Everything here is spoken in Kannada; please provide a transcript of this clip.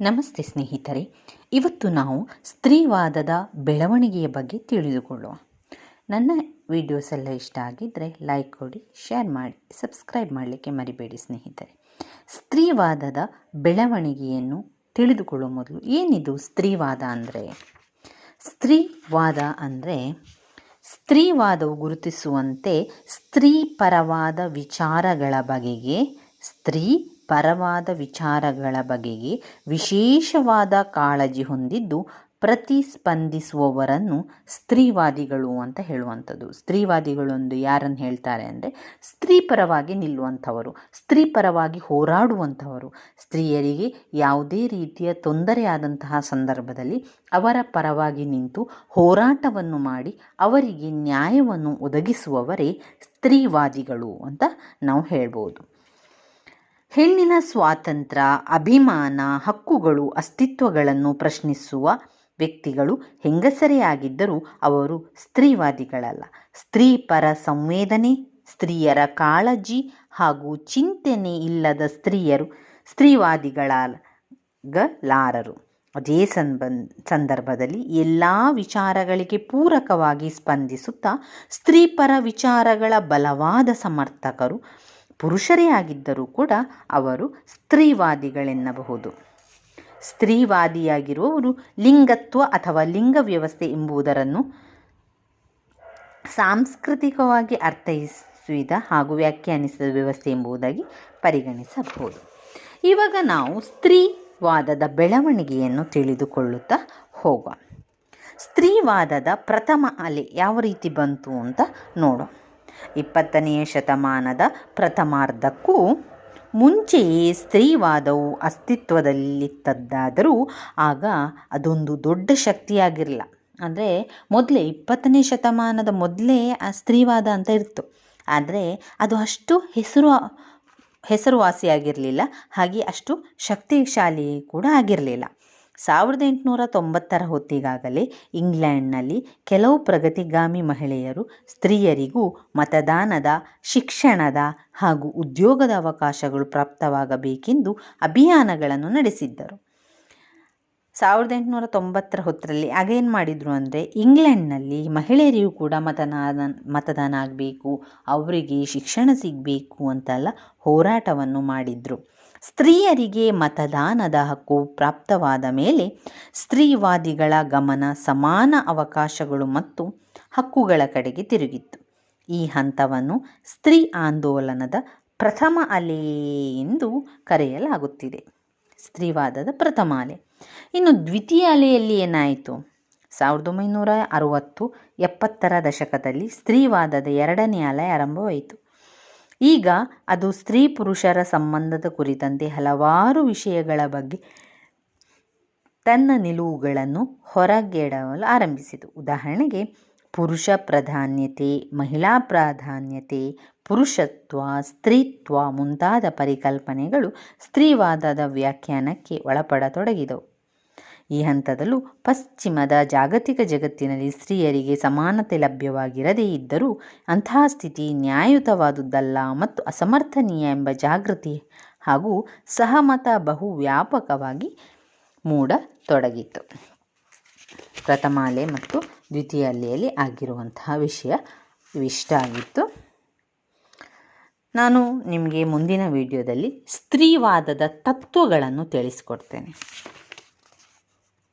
ನಮಸ್ತೆ ಸ್ನೇಹಿತರೆ, ಇವತ್ತು ನಾವು ಸ್ತ್ರೀವಾದದ ಬೆಳವಣಿಗೆಯ ಬಗ್ಗೆ ತಿಳಿದುಕೊಳ್ಳುವ ನನ್ನ ವಿಡಿಯೋಸ್ ಎಲ್ಲ ಇಷ್ಟ ಆಗಿದ್ದರೆ ಲೈಕ್ ಕೊಡಿ ಶೇರ್ ಮಾಡಿ ಸಬ್ಸ್ಕ್ರೈಬ್ ಮಾಡಲಿಕ್ಕೆ ಮರಿಬೇಡಿ ಸ್ನೇಹಿತರೆ. ಸ್ತ್ರೀವಾದದ ಬೆಳವಣಿಗೆಯನ್ನು ತಿಳಿದುಕೊಳ್ಳುವ ಮೊದಲು ಏನಿದು ಸ್ತ್ರೀವಾದ ಅಂದರೆ? ಸ್ತ್ರೀವಾದ ಅಂದರೆ ಸ್ತ್ರೀವಾದವು ಗುರುತಿಸುವಂತೆ ಸ್ತ್ರೀ ಪರವಾದ ವಿಚಾರಗಳ ಬಗೆಗೆ ಸ್ತ್ರೀ ಪರವಾದ ವಿಚಾರಗಳ ಬಗೆಗೆ ವಿಶೇಷವಾದ ಕಾಳಜಿ ಹೊಂದಿದ್ದು ಪ್ರತಿಸ್ಪಂದಿಸುವವರನ್ನು ಸ್ತ್ರೀವಾದಿಗಳು ಅಂತ ಹೇಳುವಂಥದ್ದು. ಸ್ತ್ರೀವಾದಿಗಳು ಒಂದು ಯಾರನ್ನು ಹೇಳ್ತಾರೆ ಅಂದರೆ ಸ್ತ್ರೀ ಪರವಾಗಿ ನಿಲ್ಲುವಂಥವರು ಸ್ತ್ರೀ ಪರವಾಗಿ ಹೋರಾಡುವಂಥವರು. ಸ್ತ್ರೀಯರಿಗೆ ಯಾವುದೇ ರೀತಿಯ ತೊಂದರೆಯಾದಂತಹ ಸಂದರ್ಭದಲ್ಲಿ ಅವರ ಪರವಾಗಿ ನಿಂತು ಹೋರಾಟವನ್ನು ಮಾಡಿ ಅವರಿಗೆ ನ್ಯಾಯವನ್ನು ಒದಗಿಸುವವರೇ ಸ್ತ್ರೀವಾದಿಗಳು ಅಂತ ನಾವು ಹೇಳ್ಬೋದು. ಹೆಣ್ಣಿನ ಸ್ವಾತಂತ್ರ್ಯ, ಅಭಿಮಾನ, ಹಕ್ಕುಗಳು, ಅಸ್ತಿತ್ವಗಳನ್ನು ಪ್ರಶ್ನಿಸುವ ವ್ಯಕ್ತಿಗಳು ಹೆಂಗಸರೇ ಆಗಿದ್ದರೂ ಅವರು ಸ್ತ್ರೀವಾದಿಗಳಲ್ಲ. ಸ್ತ್ರೀ ಪರ ಸಂವೇದನೆ, ಸ್ತ್ರೀಯರ ಕಾಳಜಿ ಹಾಗೂ ಚಿಂತನೆ ಇಲ್ಲದ ಸ್ತ್ರೀಯರು ಸ್ತ್ರೀವಾದಿಗಳಾಗಲಾರರು. ಅದೇ ಸಂಬಂಧ, ಸಂದರ್ಭದಲ್ಲಿ ಎಲ್ಲ ವಿಚಾರಗಳಿಗೆ ಪೂರಕವಾಗಿ ಸ್ಪಂದಿಸುತ್ತಾ, ಸ್ತ್ರೀಪರ ವಿಚಾರಗಳ ಬಲವಾದ ಸಮರ್ಥಕರು ಪುರುಷರೇ ಆಗಿದ್ದರೂ ಕೂಡ ಅವರು ಸ್ತ್ರೀವಾದಿಗಳೆನ್ನಬಹುದು. ಸ್ತ್ರೀವಾದಿಯಾಗಿರುವವರು ಲಿಂಗತ್ವ ಅಥವಾ ಲಿಂಗ ವ್ಯವಸ್ಥೆ ಎಂಬುದರನ್ನು ಸಾಂಸ್ಕೃತಿಕವಾಗಿ ಅರ್ಥೈಸಿದ ಹಾಗೂ ವ್ಯಾಖ್ಯಾನಿಸಿದ ವ್ಯವಸ್ಥೆ ಎಂಬುದಾಗಿ ಪರಿಗಣಿಸಬಹುದು. ಇವಾಗ ನಾವು ಸ್ತ್ರೀವಾದದ ಬೆಳವಣಿಗೆಯನ್ನು ತಿಳಿದುಕೊಳ್ಳುತ್ತಾ ಹೋಗೋಣ. ಸ್ತ್ರೀವಾದದ ಪ್ರಥಮ ಅಲೆ ಯಾವ ರೀತಿ ಬಂತು ಅಂತ ನೋಡೋಣ. ಇಪ್ಪತ್ತನೆಯ ಶತಮಾನದ ಪ್ರಥಮಾರ್ಧಕ್ಕೂ ಮುಂಚೆಯೇ ಸ್ತ್ರೀವಾದವು ಅಸ್ತಿತ್ವದಲ್ಲಿತ್ತದ್ದಾದರೂ ಆಗ ಅದೊಂದು ದೊಡ್ಡ ಶಕ್ತಿಯಾಗಿರಲಿಲ್ಲ. ಅಂದರೆ ಮೊದಲೇ ಇಪ್ಪತ್ತನೇ ಶತಮಾನದ ಮೊದಲೇ ಆ ಸ್ತ್ರೀವಾದ ಅಂತ ಇತ್ತು ಆದರೆ ಅದು ಅಷ್ಟು ಹೆಸರು, ಹೆಸರುವಾಸಿಯಾಗಿರಲಿಲ್ಲ. ಹಾಗೆ ಅಷ್ಟು ಶಕ್ತಿಶಾಲಿ ಕೂಡ ಆಗಿರಲಿಲ್ಲ. ಸಾವಿರದ ಎಂಟುನೂರ ತೊಂಬತ್ತರ ಹೊತ್ತಿಗಾಗಲೇ ಇಂಗ್ಲೆಂಡ್ನಲ್ಲಿ ಕೆಲವು ಪ್ರಗತಿಗಾಮಿ ಮಹಿಳೆಯರು ಸ್ತ್ರೀಯರಿಗೂ ಮತದಾನದ, ಶಿಕ್ಷಣದ ಹಾಗೂ ಉದ್ಯೋಗದ ಅವಕಾಶಗಳು ಪ್ರಾಪ್ತವಾಗಬೇಕೆಂದು ಅಭಿಯಾನಗಳನ್ನು ನಡೆಸಿದ್ದರು. ಸಾವಿರದ ಎಂಟುನೂರ ತೊಂಬತ್ತರ ಹೊತ್ತರಲ್ಲಿ ಆಗೇನು ಮಾಡಿದರು ಅಂದರೆ ಇಂಗ್ಲೆಂಡ್ನಲ್ಲಿ ಮಹಿಳೆಯರಿಗೂ ಕೂಡ ಮತದಾನ ಮತದಾನ ಆಗಬೇಕು, ಅವರಿಗೆ ಶಿಕ್ಷಣ ಸಿಗಬೇಕು ಅಂತೆಲ್ಲ ಹೋರಾಟವನ್ನು ಮಾಡಿದರು. ಸ್ತ್ರೀಯರಿಗೆ ಮತದಾನದ ಹಕ್ಕು ಪ್ರಾಪ್ತವಾದ ಮೇಲೆ ಸ್ತ್ರೀವಾದಿಗಳ ಗಮನ ಸಮಾನ ಅವಕಾಶಗಳು ಮತ್ತು ಹಕ್ಕುಗಳ ಕಡೆಗೆ ತಿರುಗಿತ್ತು. ಈ ಹಂತವನ್ನು ಸ್ತ್ರೀ ಆಂದೋಲನದ ಪ್ರಥಮ ಅಲೆ ಎಂದು ಕರೆಯಲಾಗುತ್ತಿದೆ. ಸ್ತ್ರೀವಾದದ ಪ್ರಥಮ ಅಲೆ. ಇನ್ನು ದ್ವಿತೀಯ ಅಲೆಯಲ್ಲಿ ಏನಾಯಿತು? ಸಾವಿರದ ಒಂಬೈನೂರ ಅರುವತ್ತು ಎಪ್ಪತ್ತರ ದಶಕದಲ್ಲಿ ಸ್ತ್ರೀವಾದದ ಎರಡನೇ ಅಲೆ ಆರಂಭವಾಯಿತು. ಈಗ ಅದು ಸ್ತ್ರೀ ಪುರುಷರ ಸಂಬಂಧದ ಕುರಿತಂತೆ ಹಲವಾರು ವಿಷಯಗಳ ಬಗ್ಗೆ ತನ್ನ ನಿಲುವುಗಳನ್ನು ಹೊರಗೆಡವಲು ಆರಂಭಿಸಿತು. ಉದಾಹರಣೆಗೆ, ಪುರುಷ ಪ್ರಾಧಾನ್ಯತೆ, ಮಹಿಳಾ ಪ್ರಾಧಾನ್ಯತೆ, ಪುರುಷತ್ವ, ಸ್ತ್ರೀತ್ವ ಮುಂತಾದ ಪರಿಕಲ್ಪನೆಗಳು ಸ್ತ್ರೀವಾದದ ವ್ಯಾಖ್ಯಾನಕ್ಕೆ ಒಳಪಡತೊಡಗಿದವು. ಈ ಹಂತದಲ್ಲೂ ಪಶ್ಚಿಮದ ಜಾಗತಿಕ ಜಗತ್ತಿನಲ್ಲಿ ಸ್ತ್ರೀಯರಿಗೆ ಸಮಾನತೆ ಲಭ್ಯವಾಗಿರದೇ ಇದ್ದರೂ ಅಂತಹ ಸ್ಥಿತಿ ನ್ಯಾಯಯುತವಾದುದಲ್ಲ ಮತ್ತು ಅಸಮರ್ಥನೀಯ ಎಂಬ ಜಾಗೃತಿ ಹಾಗೂ ಸಹಮತ ಬಹು ವ್ಯಾಪಕವಾಗಿ ಮೂಡತೊಡಗಿತು. ಪ್ರಥಮ ಅಲೆ ಮತ್ತು ದ್ವಿತೀಯ ಅಲೆಯಲ್ಲಿ ಆಗಿರುವಂತಹ ವಿಷಯ ಇವಿಷ್ಟ ಆಗಿತ್ತು ನಾನು ನಿಮಗೆ ಮುಂದಿನ ವಿಡಿಯೋದಲ್ಲಿ ಸ್ತ್ರೀವಾದದ ತತ್ವಗಳನ್ನು ತಿಳಿಸ್ಕೊಡ್ತೇನೆ.